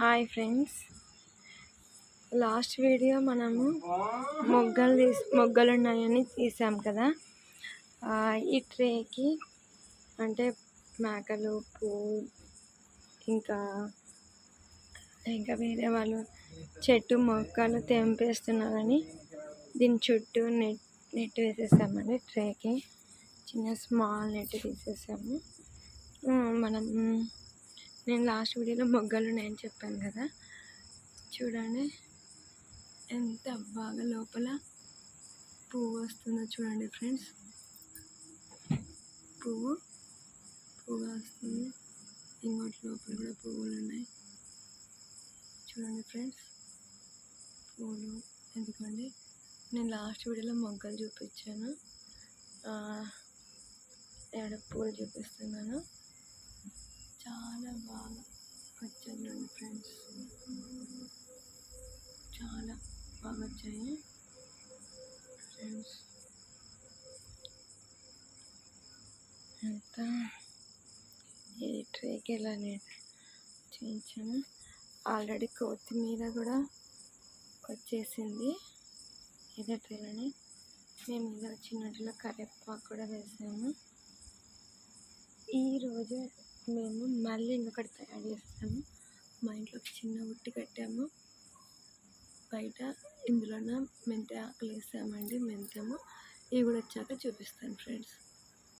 Hi friends. Last video మనము మొగ్గలు తీసి మొగ్గలు ఉన్నాయని తీసాం కదా. ఈ ట్రేకి అంటే మేకలు పూ ఇంకా ఇంకా వేరే వాళ్ళు చెట్టు మొక్కలు తెంపేస్తున్నారని దీని చుట్టూ నెట్ నెట్ వేసేసామండి ట్రేకి. చిన్న స్మాల్ నెట్ తీసేసాము. మనం నేను లాస్ట్ వీడియోలో మొగ్గలు ఉన్నాయని చెప్పాను కదా. చూడండి. ఎంత బాగా లోపల పువ్వు వస్తుందో చూడండి ఫ్రెండ్స్. పువ్వు పువ్వు వస్తుంది. ఇంకోటి లోపల కూడా పువ్వులు ఉన్నాయి. చూడండి ఫ్రెండ్స్. పువ్వులు ఎందుకండి నేను లాస్ట్ వీడియోలో మొగ్గలు చూపించాను. ఎక్కడ పూలు చూపిస్తున్నాను. బాగా వచ్చాయి ఫ్రెండ్స్ ఎంత ఇది ట్రేకి ఇలా నేను చేయించాను. ఆల్రెడీ కొత్తిమీర కూడా వచ్చేసింది. ఇదే ట్రేలని మేము ఇలా చిన్నట్లో కరివేపాకు కూడా వేసాము ఈరోజు మేము మళ్ళీ ఇంకొకటి తయారు చేస్తాము. మా ఇంట్లో చిన్న ఉట్టి కట్టాము. బయట ఇందులోన మెంతి ఆకులు వేసామండి మెంతము. ఇవి కూడా వచ్చాక చూపిస్తాను ఫ్రెండ్స్.